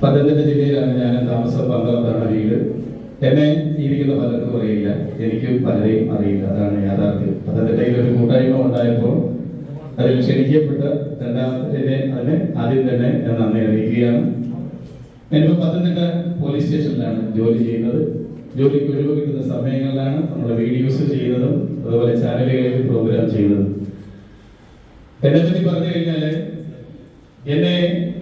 പത്തനംതിട്ട ജില്ലയിലാണ് ഞാൻ താമസം പന്ത്രണ്ടാണ് വീട് എന്നെ ജീവിക്കുന്ന പലർക്കും അറിയില്ല. എനിക്കും പലരെയും അറിയില്ല. അതാണ് യാഥാർത്ഥ്യം. പത്തനംതിട്ടയിൽ ഒരു കൂട്ടായ്മ ഉണ്ടായപ്പോൾ അതിൽ ക്ഷണിക്കപ്പെട്ട രണ്ടാമത്തെ അതിനെ ആദ്യം തന്നെ ഞാൻ നന്ദി അറിയിക്കുകയാണ്. ഞാനിപ്പോൾ പത്തനംതിട്ട പോലീസ് സ്റ്റേഷനിലാണ് ജോലി ചെയ്യുന്നത്. ജോലിക്ക് ഒഴിവ് കിട്ടുന്ന സമയങ്ങളിലാണ് നമ്മൾ വീഡിയോസ് ചെയ്യുന്നതും അതുപോലെ ചാനലുകളിൽ പ്രോഗ്രാം ചെയ്യുന്നതും. എന്നെ പറ്റി പറഞ്ഞു കഴിഞ്ഞാൽ എന്നെ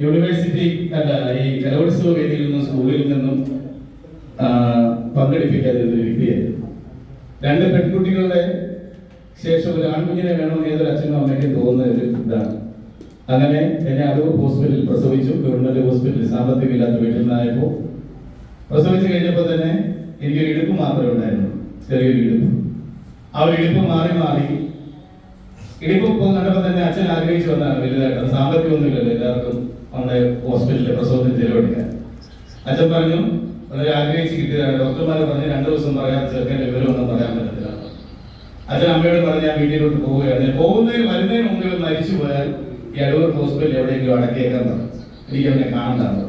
യൂണിവേഴ്സിറ്റി അല്ല ഈ കലോത്സവ വേദിയിൽ നിന്നും സ്കൂളിൽ നിന്നും ആ, പങ്കെടുപ്പിക്കാതെ ഒരു വ്യക്തിയായിരുന്നു. രണ്ട് പെൺകുട്ടികളുടെ ശേഷം ഒരു ആൺകുഞ്ഞിനെ വേണമെന്ന് ഏതൊരു അച്ഛനും അമ്മയ്ക്കും തോന്നുന്ന ഒരു ഇതാണ്. അങ്ങനെ എന്നെ അടൂർ ഹോസ്പിറ്റലിൽ പ്രസവിച്ചു. ഗവൺമെന്റ് ഹോസ്പിറ്റലിൽ സാമ്പത്തികമില്ലാത്ത വീട്ടിൽ നിന്നായപ്പോൾ പ്രസവിച്ചു കഴിഞ്ഞപ്പോൾ തന്നെ എനിക്കൊരു ഇടുപ്പ് മാത്രമേ ഉണ്ടായിരുന്നു ചെറിയൊരു ഇടുപ്പ്. ആ ഇടുപ്പ് മാറി മാറി ഇടിപ്പ് കണ്ടപ്പോൾ തന്നെ അച്ഛൻ ആഗ്രഹിച്ചു വന്നാണ് വലുതായിട്ട്. സാമ്പത്തികമൊന്നുമില്ലല്ലോ എല്ലാവർക്കും നമ്മുടെ ഹോസ്പിറ്റലിൽ പ്രസവത്തിന് ചെലവഴിക്കാൻ അച്ഛൻ പറഞ്ഞു വളരെ ആഗ്രഹിച്ച് കിട്ടിയതാണ്. ഡോക്ടർമാർ പറഞ്ഞ് രണ്ടു ദിവസം പറയാൻ ചെറുക്കന്റെ വിവരമൊന്നും പറയാൻ പറ്റത്തില്ല. അച്ഛൻ അമ്മയോട് പറഞ്ഞ് ഞാൻ വീട്ടിലോട്ട് പോവുകയാണ്. പോകുന്നതിന് വരുന്നതിന് മുമ്പ് മരിച്ചു പോയാൽ ഈ അടൂർ ഹോസ്പിറ്റലിൽ എവിടെയെങ്കിലും അടക്കേക്കാൻ എനിക്ക് അവനെ കാണണ്ടാണ്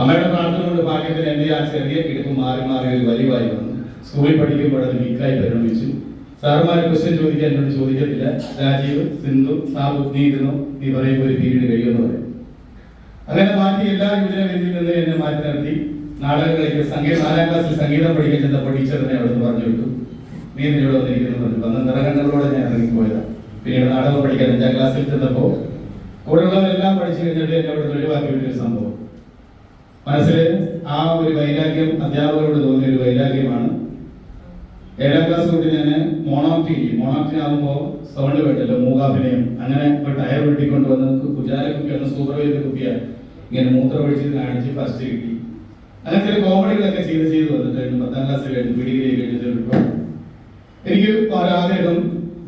അമ്മയുടെ പ്രാർത്ഥന കൊണ്ട് ഭാഗ്യത്തിന് എന്റെ ആ ചെറിയ കിടപ്പ് മാറി മാറി ഒരു വലിവായി വന്നു. സ്കൂളിൽ പഠിക്കുമ്പോൾ അത് വീക്കായി പരിണമിച്ചു. സാറുമാർ ക്വസ്റ്റ്യൻ ചോദിക്കാൻ എന്നോട് ചോദിക്കത്തില്ല. രാജീവ് സിന്ധു സാബു നീ ഇരുന്നു? നീ പറയുമ്പോൾ ഒരു പീരീഡ് കഴിയുമെന്ന് പറയും. അങ്ങനെ മാറ്റി എല്ലാ യുവജന വേദിയിൽ നിന്ന് എന്നെ മാറ്റി നിർത്തി. നാടകങ്ങളിലേക്ക് സംഗീത നാലാം ക്ലാസ്സിൽ സംഗീതം പഠിക്കാൻ ചെന്നപ്പോൾ ടീച്ചറിനെ അവിടുന്ന് പറഞ്ഞു വിട്ടു. നീ നിന്നോട് വന്നിരിക്കുന്നു പറഞ്ഞു. വന്ന് നിറകണ്ണുകളോടെ ഞാൻ ഇറങ്ങിപ്പോയതാണ് പിന്നീട് നാടകം പഠിക്കാൻ അഞ്ചാം ക്ലാസ്സിൽ ചെന്നപ്പോൾ കൂടെയുള്ളവരെല്ലാം പഠിച്ചു കഴിഞ്ഞിട്ട് എന്നെ അവിടെ ഒഴിവാക്കി വിട്ടൊരു സംഭവം. മനസ്സിൽ ആ ഒരു വൈരാഗ്യം അധ്യാപകരോട് തോന്നിയ ഒരു വൈരാഗ്യമാണ് ഏഴാം ക്ലാസ് തൊട്ട് ഞാൻ മോണോക്ടി മോണോക്ടി ആകുമ്പോൾ സൗണ്ട് കേട്ടല്ലോ മൂകാഭിനയം. അങ്ങനെ ഒരു ടയർ വെട്ടിക്കൊണ്ട് വന്ന് കുജാര കുപ്പി ഒന്ന് സൂപ്പർവൈസർ കുപ്പിയാണ് ഇങ്ങനെ മൂത്രം ഒഴിച്ച് കാണിച്ച് ഫസ്റ്റ് കിട്ടി. അങ്ങനെ ചില കോമഡികളൊക്കെ ചെയ്ത് ചെയ്ത് വന്നിട്ടുണ്ട് പത്താം ക്ലാസ് കഴിഞ്ഞ് ഡിഗ്രി കഴിഞ്ഞിട്ടുണ്ട് എനിക്ക് ഒരാഗ്രഹം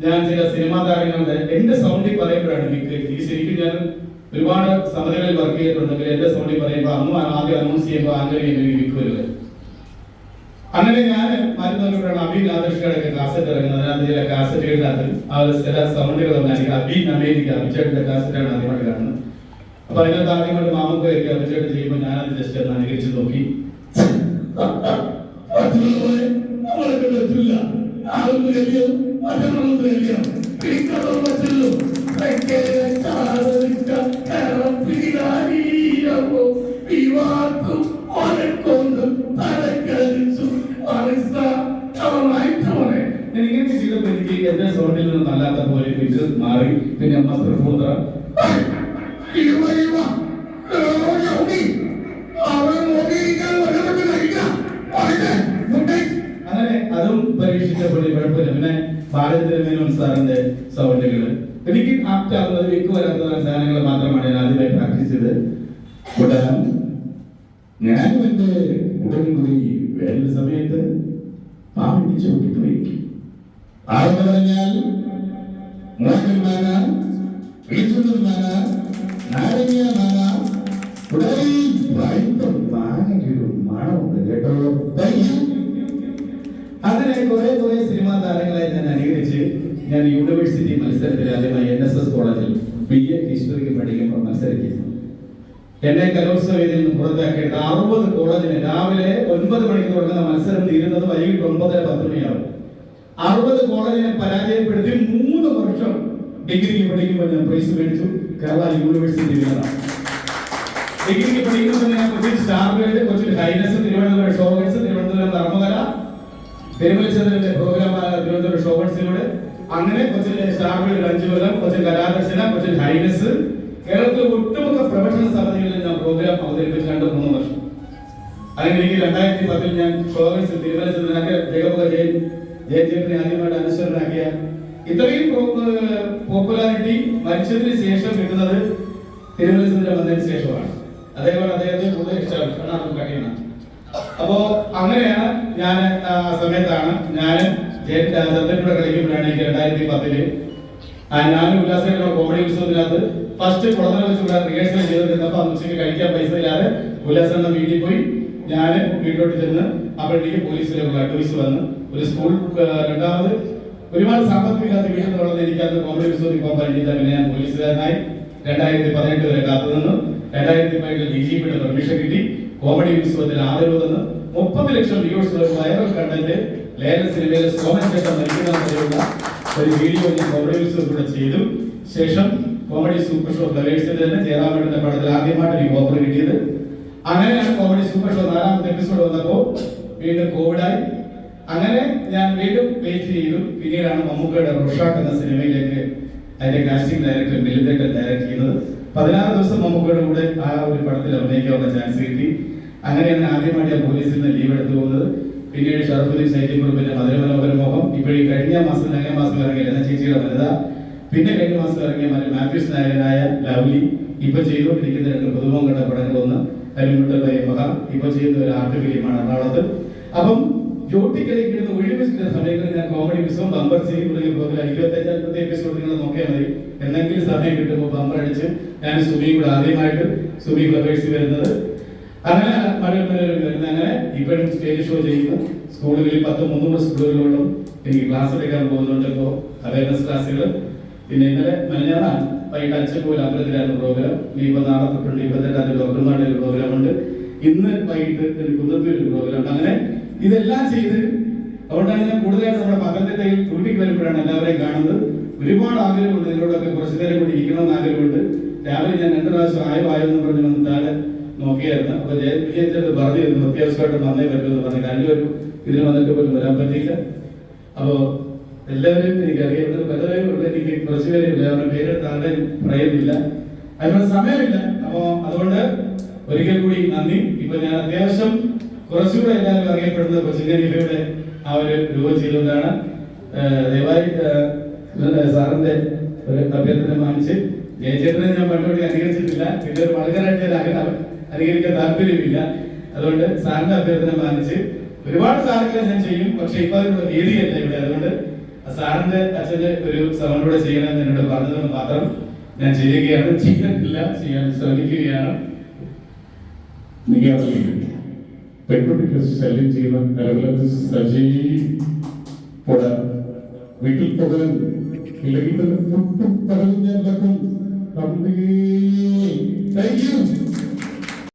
ഞാൻ ചില സിനിമാ താരങ്ങളുടെ എന്റെ സൗണ്ടിൽ പറയുമ്പോഴാണ് എനിക്ക് ഈ ശരിക്കും ഞാൻ ഒരുപാട് സമിതികളിൽ വർക്ക് ചെയ്തിട്ടുണ്ടെങ്കിൽ എന്റെ സൗണ്ടിൽ പറയുമ്പോൾ അമ്മ ആദ്യം അനൗൺസ് ചെയ്യുമ്പോൾ അങ്ങനെ എനിക്ക് വരുന്നത് അങ്ങനെ ഞാൻ മരുന്നവരോടാണ് അബീൻ ആദർശയുടെ കാസറ്റ് ഇറങ്ങുന്നത്. അതിനകത്ത് ചില കാസറ്റുകളിനകത്ത് ആ ചില സൗണ്ടുകൾ എനിക്ക് അബീൻ അമേരിക്ക അഭിജയുടെ കാസറ്റാണ് ആദ്യമായിട്ട് കാണുന്നത്. അപ്പൊ അതിനകത്ത് ആദ്യമായിട്ട് മാമുക്കൊക്കെ അഭിജയുടെ ചെയ്യുമ്പോൾ ഞാനത് ജസ്റ്റ് ഒന്ന് അനുകരിച്ച് നോക്കി. പറ്റില്ല അതൊന്നും കഴിയോ മറ്റൊന്നും കഴിയോ പിടിക്കണോ എന്റെ സൗണ്ടിൽ നിന്നും അല്ലാത്ത പോലെ ഇത് മാറി. പിന്നെ അമ്മ മുട്ടേ. അങ്ങനെ അതും പരീക്ഷിച്ചപ്പോൾ കുഴപ്പമില്ല. പിന്നെ മേനോൻ സാറിന്റെ സൗണ്ടുകൾ എനിക്ക് ആപ്റ്റ് ആവുന്നത് എനിക്ക് വരാത്ത സാധനങ്ങൾ മാത്രമാണ് ഞാൻ ആദ്യമായി പ്രാക്ടീസ് ചെയ്ത് കൂടാൻ ഞാനും എന്റെ ഉടൻകുടി വേനൽ സമയത്ത് പാമ്പിനെ ചവിട്ടിട്ട് വയ്ക്കും ആരെന്ന് പറഞ്ഞാൽ മൂക്കന്മാന വിളിച്ചുമാന നാരങ്ങ മാന ഉടനെ വൈപ്പം മാനയ്ക്കൊരു മണമുണ്ട് കേട്ടോ. അങ്ങനെ കുറെ കുറെ സിനിമാ താരങ്ങളെ ഞാൻ അനുകരിച്ച് ഞാൻ യൂണിവേഴ്സിറ്റി മത്സരത്തിൽ ആദ്യമായി എൻ എസ് എസ് കോളേജിൽ ബി എ ഹിസ്റ്ററിക്ക് പഠിക്കുമ്പോൾ മത്സരിക്കുന്നു. എന്നെ കലോത്സവ ഇതിൽ നിന്ന് പുറത്താക്കിയിട്ട് അറുപത് കോളേജിന് രാവിലെ ഒൻപത് മണിക്ക് തുടങ്ങുന്ന മത്സരം തീരുന്നത് വൈകിട്ട് ഒമ്പതര പത്ത് മണിയാവും. അറുപത് കോളേജിനെ പരാജയപ്പെടുത്തി മൂന്ന് വർഷം ഡിഗ്രിക്ക് പഠിക്കുമ്പോൾ ഞാൻ പ്രൈസ് മേടിച്ചു. കേരള യൂണിവേഴ്സിറ്റി ഡിഗ്രിക്ക് പഠിക്കുമ്പോൾ ഞാൻ കൊച്ചിൻ ഹൈനസ് തിരുവനന്തപുരം ഷോഗൻസ് തിരുവനന്തപുരം ധർമ്മകല തിരുവനന്തപുരത്തിന്റെ പ്രോഗ്രാം തിരുവനന്തപുരം ഷോഗൻസിലൂടെ അങ്ങനെ കൊച്ചിൻ സ്റ്റാർ വേൾഡ് അഞ്ചു കൊല്ലം കൊച്ചിൻ കലാദർശന കൊച്ചിൻ ഹൈനസ് കേരളത്തിലെ ഒട്ടുമുക്ക പ്രൊഫഷണൽ സമിതികളിൽ ഞാൻ പ്രോഗ്രാം അവതരിപ്പിച്ച് രണ്ട് മൂന്ന് വർഷം. അല്ലെങ്കിൽ എനിക്ക് രണ്ടായിരത്തി പത്തിൽ ഞാൻ ഷോഗൻസ് തിരുമലചന്ദ്രനാക്കിയ ജഗപക ജയൻ ജയൻ ചേട്ടനെ ആദ്യമായിട്ട് അനുസരണനാക്കിയ ഇത്രയും പോപ്പുലാരിറ്റി മരിച്ചതിന് ശേഷം കിട്ടുന്നത് തിരുമലചന്ദ്രൻ വന്നതിന് ശേഷമാണ്. അതേപോലെ അദ്ദേഹത്തെ കൂടുതൽ ഇഷ്ടമാണ്. കണ്ണാർക്കും കഴിയണം അപ്പോ അങ്ങനെയാണ് ഞാൻ ആ സമയത്താണ് ഞാൻ ചന്ദ്രനോട് കളിക്കുമ്പോഴാണ് എനിക്ക് രണ്ടായിരത്തി പത്തിൽ ഞാനും ഉല്ലാസങ്ങളുടെ കോമഡി ഉത്സവത്തിനകത്ത് ഫസ്റ്റ് കുളത്തിനെ വെച്ച് ഇവിടെ റിഹേഴ്സൽ ചെയ്തിരുന്നപ്പോൾ അന്ന് ഉച്ചയ്ക്ക് കഴിക്കാൻ പൈസ ഇല്ലാതെ ഉല്ലാസന്റെ വീട്ടിൽ പോയി ഞാൻ വീട്ടിലോട്ട് ചെന്ന് അപ്പോഴത്തേക്ക് പോലീസിലെ അഡ്വൈസ് വന്ന് ഒരു സ്കൂൾ രണ്ടാമത് ഒരുപാട് സാമ്പത്തികമില്ലാത്ത വീട്ടിൽ വളർന്ന് എനിക്ക് അന്ന് കോമഡി പോകാൻ കഴിഞ്ഞില്ല. പിന്നെ ഞാൻ പോലീസുകാരനായി രണ്ടായിരത്തി പതിനെട്ട് വരെ കാത്തു നിന്നു രണ്ടായിരത്തി പതിനെട്ടിൽ ഡി ജി പിയുടെ പെർമിഷൻ കിട്ടി. കോമഡി ഉത്സവത്തിൽ ആദരവ് തന്ന്. മുപ്പത് ലക്ഷം വ്യൂസ് വൈറൽ കണ്ടന്റ് ലേല സിനിമയിലെ ചേട്ടൻ നയിക്കുന്ന ഒരു വീഡിയോ ഞാൻ കോമഡി ഉത്സവത്തിലൂടെ ചെയ്തു. ശേഷം കോമഡി സൂപ്പർ ഷോ ഗവേഴ്സിന്റെ തന്നെ ജയറാമേട്ടന്റെ പടത്തിൽ ആദ്യമായിട്ട് എനിക്ക് ഓഫർ കിട്ടിയത്. അങ്ങനെയാണ് കോമഡി സൂപ്പർ ഷോ നാലാമത്തെ എപ്പിസോഡ് വന്നപ്പോൾ വീണ്ടും കോവിഡായി അങ്ങനെ ഞാൻ വീണ്ടും വെയിറ്റ് ചെയ്തു. പിന്നീടാണ് മമ്മൂക്കയുടെ റുഷാക്ക് എന്ന സിനിമയിലേക്ക് അതിന്റെ കാസ്റ്റിംഗ് ഡയറക്ടർ മിലിതേട്ടൻ ഡയറക്ട് ചെയ്യുന്നത്. പതിനാറ് ദിവസം മമ്മൂക്കയുടെ കൂടെ ആ ഒരു പടത്തിൽ അഭിനയിക്കാനുള്ള ചാൻസ് കിട്ടി. അങ്ങനെയാണ് ആദ്യമായിട്ട് ഞാൻ പോലീസിൽ നിന്ന് ലീവ് എടുത്തു പോകുന്നത്. പിന്നീട് ഷറഫുദ്ദീൻ ശൈത്യക്കുറുപ്പിന്റെ മധുരമനോഹര മോഹം. ഇപ്പോഴും കഴിഞ്ഞ മാസം കഴിഞ്ഞ മാസം ഇറങ്ങിയ എന്ന ചേച്ചിയുടെ വനിത. പിന്നെ കഴിഞ്ഞ മാസം ഇറങ്ങിയ മറ്റു മാത്യൂസ് നായകനായ ലവ്ലി ഇപ്പൊ ചെയ്തുകൊണ്ടിരിക്കുന്ന രണ്ട് പുതുമുഖം കണ്ട പടങ്ങളൊന്ന് കരിമുട്ട മഹ. ഇപ്പൊ ചെയ്യുന്ന ഒരു ആർട്ട് ഫിലിമാണ് എറണാകുളത്ത്. അപ്പം ജോട്ടിക്കിടയ്ക്ക് ഇരുന്ന് സമയങ്ങളിൽ ഞാൻ കോമഡി ഉത്സവം ബമ്പർ ചെയ്യും തുടങ്ങിയ പ്രോഗ്രാം ഇരുപത്തഞ്ചാമത്തെ എപ്പിസോഡ് നിങ്ങൾ നോക്കിയാൽ മതി. എന്തെങ്കിലും സമയം കിട്ടുമ്പോൾ ബമ്പർ അടിച്ച് ഞാൻ സുബി കൂടെ ആദ്യമായിട്ട് സുമി ഫ്ലവേഴ്സ് വരുന്നത്. അങ്ങനെ വരുന്ന അങ്ങനെ ഇപ്പോഴും സ്റ്റേജ് ഷോ ചെയ്യുന്നു. സ്കൂളുകളിൽ പത്ത് മുന്നൂറ് സ്കൂളുകളോളം എനിക്ക് ക്ലാസ് എടുക്കാൻ പോകുന്നുണ്ട് ഇപ്പോൾ അവയർനെസ് ക്ലാസ്സുകൾ പിന്നെ ഇന്നലെ മലയാളമാണ് വൈകിട്ട് അച്ചക്കോൽ അമ്പലത്തിലാണ് പ്രോഗ്രാം ഇനി ഇപ്പൊ നാളെ തൊട്ടുണ്ട് ഇരുപത്തെട്ടാം ഡോക്ടർമാരുടെ ഒരു പ്രോഗ്രാം ഉണ്ട്. ഇന്ന് വൈകിട്ട് കുന്നത്തൂർ ഒരു പ്രോഗ്രാം ഉണ്ട്. അങ്ങനെ ഇതെല്ലാം ചെയ്ത് അതുകൊണ്ടാണ് ഞാൻ കൂടുതലായിട്ട് നമ്മുടെ പത്തനംതിട്ടയിൽ ഡ്യൂട്ടിക്ക് വരുമ്പോഴാണ് എല്ലാവരെയും കാണുന്നത്. ഒരുപാട് ആഗ്രഹമുണ്ട് നിങ്ങളോടൊക്കെ കുറച്ചു നേരം കൂടി ഇരിക്കണമെന്ന് ആഗ്രഹമുണ്ട്. രാവിലെ ഞാൻ രണ്ട് പ്രാവശ്യം ആയോ ആയോ എന്ന് പറഞ്ഞ് വന്ന് താഴെ നോക്കിയായിരുന്നു. അപ്പൊ ജയിച്ചത് പറഞ്ഞിരുന്നു അത്യാവശ്യമായിട്ട് വന്നേ പറ്റുമെന്ന് പറഞ്ഞു കഴിഞ്ഞ ഒരു ഇതിന് വന്നിട്ട് പോലും വരാൻ പറ്റിയില്ല. അപ്പോ എല്ലാവരെയും എനിക്ക് അറിയാവുന്നത് പലരെയും ഉള്ള എനിക്ക് കുറച്ച് പേരെ ഇല്ല അവരുടെ പേര് ആരുടെയും പറയുന്നില്ല. അതിനുള്ള സമയമില്ല. അപ്പോ അതുകൊണ്ട് ഒരിക്കൽ കൂടി നന്ദി. ഇപ്പൊ ഞാൻ അത്യാവശ്യം കുറച്ചുകൂടെ എല്ലാവരും അറിയപ്പെടുന്നത് കൊച്ചിങ്ങനിഫയുടെ ആ ഒരു രൂപം ചെയ്തുകൊണ്ടാണ് ദയവായി സാറിന്റെ ഒരു അഭ്യർത്ഥന മാനിച്ച് ജയചേട്ടനെ ഞാൻ പണ്ടുകൂടി അനുകരിച്ചിട്ടില്ല പിന്നെ ഒരു വളരെയായിട്ട് അക- അനുകരിക്കാൻ താല്പര്യമില്ല. അതുകൊണ്ട് സാറിന്റെ അഭ്യർത്ഥന മാനിച്ച് ഒരുപാട് സാധനങ്ങൾ ഞാൻ ചെയ്യും പക്ഷെ ഇപ്പൊ അതിനുള്ള വേദിയല്ല ഇവിടെ. അതുകൊണ്ട് സാറിന്റെ അച്ഛന്റെ ഒരു സമരൂടെ ചെയ്യണമെന്ന് എന്നോട് പറഞ്ഞതെന്ന് മാത്രം ഞാൻ ചെയ്യുകയാണ്. ചെയ്തിട്ടില്ല ചെയ്യാൻ ശ്രമിക്കുകയാണ്. നീ പെൺകുട്ടിക്ക് ശല്യം ചെയ്യുന്ന നിലവിലത് സജീ പുഴ വീട്ടിൽ പോകലും ഇല്ലെങ്കിൽ തന്നെ പൊട്ടും പകലും ഞാൻ നടക്കും താങ്ക് യു